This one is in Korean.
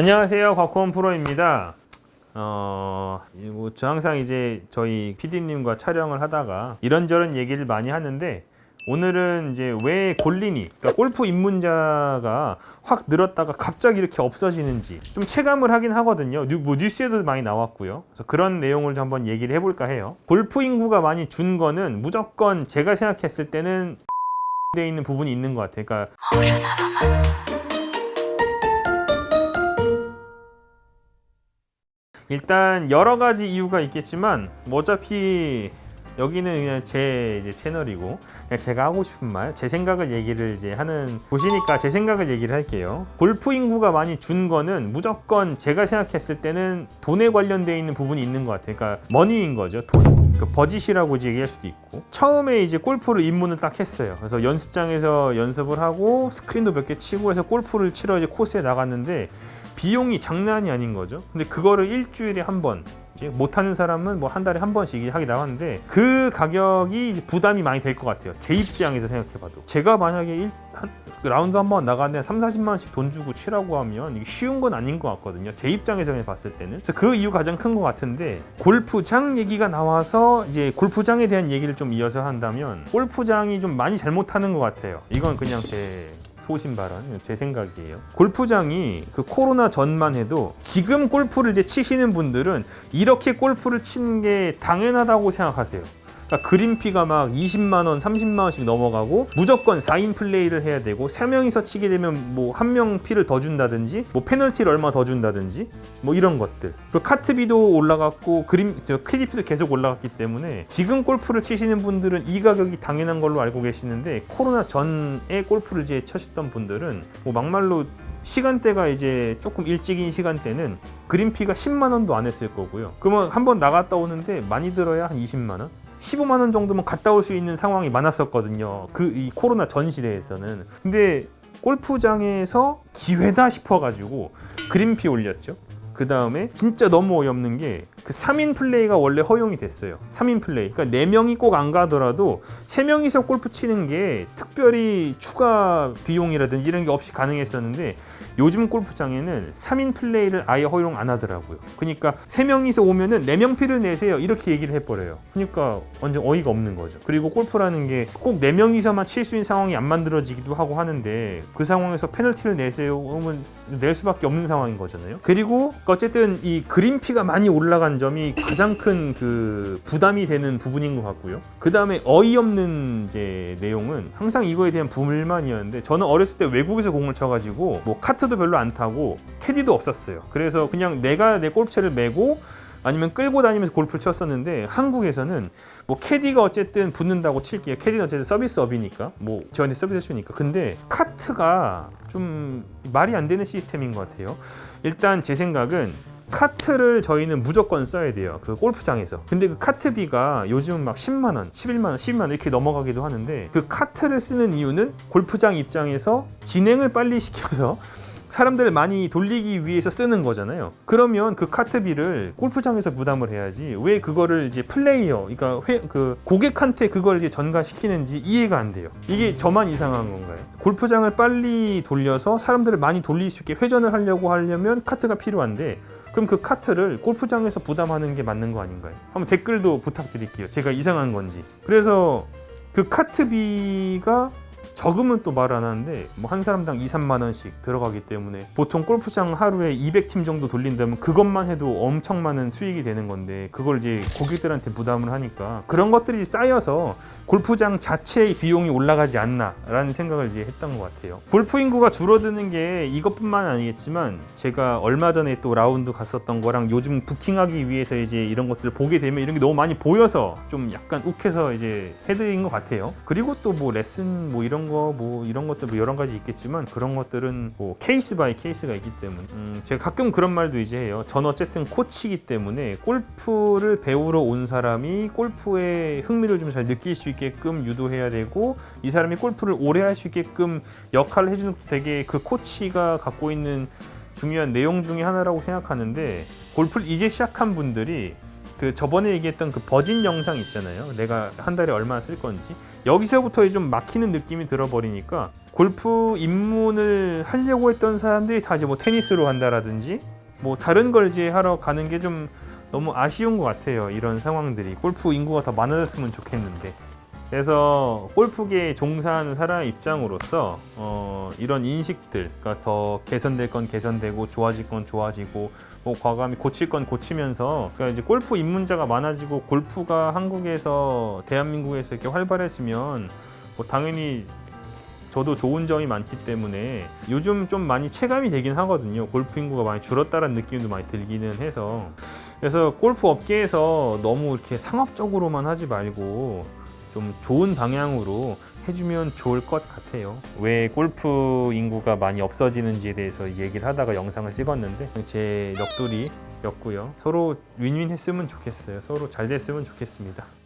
안녕하세요. 곽호원 프로입니다. 어, 뭐, 저 항상 이제 저희 PD님과 촬영을 하다가 이런저런 얘기를 많이 하는데 오늘은 이제 왜 골린이, 그러니까 골프 입문자가 확 늘었다가 갑자기 이렇게 없어지는지 좀 체감을 하긴 하거든요. 뉴, 뭐 뉴스에도 많이 나왔고요. 그래서 그런 내용을 좀 한번 얘기를 해볼까 해요. 골프 인구가 많이 준 거는 무조건 제가 생각했을 때는 돼 있는 부분이 있는 것 같아요. 그러니까 일단 여러 가지 이유가 있겠지만 뭐 어차피 여기는 그냥 제 이제 채널이고 그냥 제가 하고 싶은 말, 제 생각을 얘기를 이제 하는 곳이니까 제 생각을 얘기를 할게요. 골프 인구가 많이 준 거는 무조건 제가 생각했을 때는 돈에 관련돼 있는 부분이 있는 것 같아요. 그러니까 머니인 거죠, 돈. 그 버짓이라고 얘기할 수도 있고 처음에 이제 골프를 입문을 딱 했어요. 그래서 연습장에서 연습을 하고 스크린도 몇 개 치고 해서 골프를 치러 이제 코스에 나갔는데 비용이 장난이 아닌 거죠. 근데 그거를 일주일에 한 번, 못하는 사람은 뭐 한 달에 한 번씩 하게 나왔는데 그 가격이 부담이 많이 될 것 같아요. 제 입장에서 생각해봐도. 제가 만약에 일, 한, 그 라운드 한 번 나가는데 3, 40만 원씩 돈 주고 치라고 하면 이게 쉬운 건 아닌 것 같거든요. 제 입장에서 봤을 때는. 그래서 그 이유 가장 큰 것 같은데 골프장 얘기가 나와서 이제 골프장에 대한 얘기를 좀 이어서 한다면 골프장이 좀 많이 잘못하는 것 같아요. 이건 그냥 제 소신 발언, 제 생각이에요. 골프장이 그 코로나 전만 해도 지금 골프를 이제 치시는 분들은 이렇게 골프를 치는 게 당연하다고 생각하세요. 그러니까 그린피가 막 20만 원, 30만 원씩 넘어가고 무조건 4인 플레이를 해야 되고 3명이서 치게 되면 뭐 한 명 피를 더 준다든지 뭐 페널티를 얼마 더 준다든지 뭐 이런 것들. 그 카트비도 올라갔고 그린 저 크리디피도 계속 올라갔기 때문에 지금 골프를 치시는 분들은 이 가격이 당연한 걸로 알고 계시는데 코로나 전에 골프를 이제 쳐셨던 분들은 뭐 막말로 시간대가 이제 조금 일찍인 시간대는 그린피가 10만 원도 안 했을 거고요. 그러면 한번 나갔다 오는데 많이 들어야 한 20만 원? 15만 원 정도면 갔다 올 수 있는 상황이 많았었거든요. 그 이 코로나 전 시대에서는. 근데 골프장에서 기회다 싶어가지고 그린피 올렸죠. 그 다음에 진짜 너무 어이없는 게그 3인 플레이가 원래 허용이 됐어요. 3인 플레이. 그러니까 4명이 꼭 안 가더라도 3명이서 골프 치는 게 특별히 추가 비용이라든지 이런 게 없이 가능했었는데 요즘 골프장에는 3인 플레이를 아예 허용 안 하더라고요. 그러니까 3명이서 오면은 4명 피를 내세요. 이렇게 얘기를 해버려요. 그러니까 완전 어이가 없는 거죠. 그리고 골프라는 게 꼭 4명이서만 칠 수 있는 상황이 안 만들어지기도 하고 하는데 그 상황에서 페널티를 내세요. 그러면 낼 수밖에 없는 상황인 거잖아요. 그리고 어쨌든 이 그린피가 많이 올라간 점이 가장 큰 그 부담이 되는 부분인 것 같고요. 그 다음에 어이없는 이제 내용은 항상 이거에 대한 불만이었는데 저는 어렸을 때 외국에서 공을 쳐가지고 뭐 카트도 별로 안 타고 캐디도 없었어요. 그래서 그냥 내가 내 골프채를 메고 아니면 끌고 다니면서 골프를 쳤었는데 한국에서는 뭐 캐디가 어쨌든 붙는다고 칠게요. 캐디는 어쨌든 서비스업이니까 뭐 저한테 서비스 해주니까. 근데 카트가 좀 말이 안 되는 시스템인 것 같아요. 일단 제 생각은 카트를 저희는 무조건 써야 돼요. 그 골프장에서. 근데 그 카트비가 요즘 막 10만 원, 11만 원, 12만 원 이렇게 넘어가기도 하는데 그 카트를 쓰는 이유는 골프장 입장에서 진행을 빨리 시켜서 사람들을 많이 돌리기 위해서 쓰는 거잖아요. 그러면 그 카트비를 골프장에서 부담을 해야지 왜 그거를 이제 플레이어, 그러니까 회, 그 고객한테 그걸 이제 전가시키는지 이해가 안 돼요. 이게 저만 이상한 건가요? 골프장을 빨리 돌려서 사람들을 많이 돌릴 수 있게 회전을 하려고 하려면 카트가 필요한데 그럼 그 카트를 골프장에서 부담하는 게 맞는 거 아닌가요? 한번 댓글도 부탁드릴게요. 제가 이상한 건지. 그래서 그 카트비가 적으면 또 말 안 하는데 뭐 한 사람당 2, 3만 원씩 들어가기 때문에 보통 골프장 하루에 200팀 정도 돌린다면 그것만 해도 엄청 많은 수익이 되는 건데 그걸 이제 고객들한테 부담을 하니까 그런 것들이 쌓여서 골프장 자체의 비용이 올라가지 않나라는 생각을 이제 했던 것 같아요. 골프 인구가 줄어드는 게 이것뿐만 아니겠지만 제가 얼마 전에 또 라운드 갔었던 거랑 요즘 부킹하기 위해서 이제 이런 것들을 보게 되면 이런 게 너무 많이 보여서 좀 약간 욱해서 이제 해드린 것 같아요. 그리고 또 뭐 레슨 뭐 이런 거 뭐 이런 것들 뭐 여러 가지 있겠지만 그런 것들은 뭐 케이스 바이 케이스가 있기 때문에 음 제가 가끔 그런 말도 이제 해요. 전 어쨌든 코치이기 때문에 골프를 배우러 온 사람이 골프의 흥미를 좀 잘 느낄 수 있게끔 유도해야 되고 이 사람이 골프를 오래 할 수 있게끔 역할을 해주는 것도 되게 그 코치가 갖고 있는 중요한 내용 중에 하나라고 생각하는데 골프를 이제 시작한 분들이 그 저번에 얘기했던 그 버진 영상 있잖아요. 내가 한 달에 얼마 쓸 건지 여기서부터 좀 막히는 느낌이 들어버리니까 골프 입문을 하려고 했던 사람들이 다 이제 뭐 테니스로 간다라든지 뭐 다른 걸 이제 하러 가는 게 좀 너무 아쉬운 것 같아요. 이런 상황들이 골프 인구가 더 많아졌으면 좋겠는데. 그래서 골프계에 종사하는 사람 입장으로서 어, 이런 인식들, 그러니까 더 개선될 건 개선되고 좋아질 건 좋아지고 뭐 과감히 고칠 건 고치면서 그러니까 이제 골프 입문자가 많아지고 골프가 한국에서 대한민국에서 이렇게 활발해지면 뭐 당연히 저도 좋은 점이 많기 때문에 요즘 좀 많이 체감이 되긴 하거든요. 골프 인구가 많이 줄었다는 느낌도 많이 들기는 해서 그래서 골프 업계에서 너무 이렇게 상업적으로만 하지 말고 좀 좋은 방향으로 해주면 좋을 것 같아요. 왜 골프 인구가 많이 없어지는지에 대해서 얘기를 하다가 영상을 찍었는데 제 넋두리였고요. 서로 윈윈했으면 좋겠어요. 서로 잘 됐으면 좋겠습니다.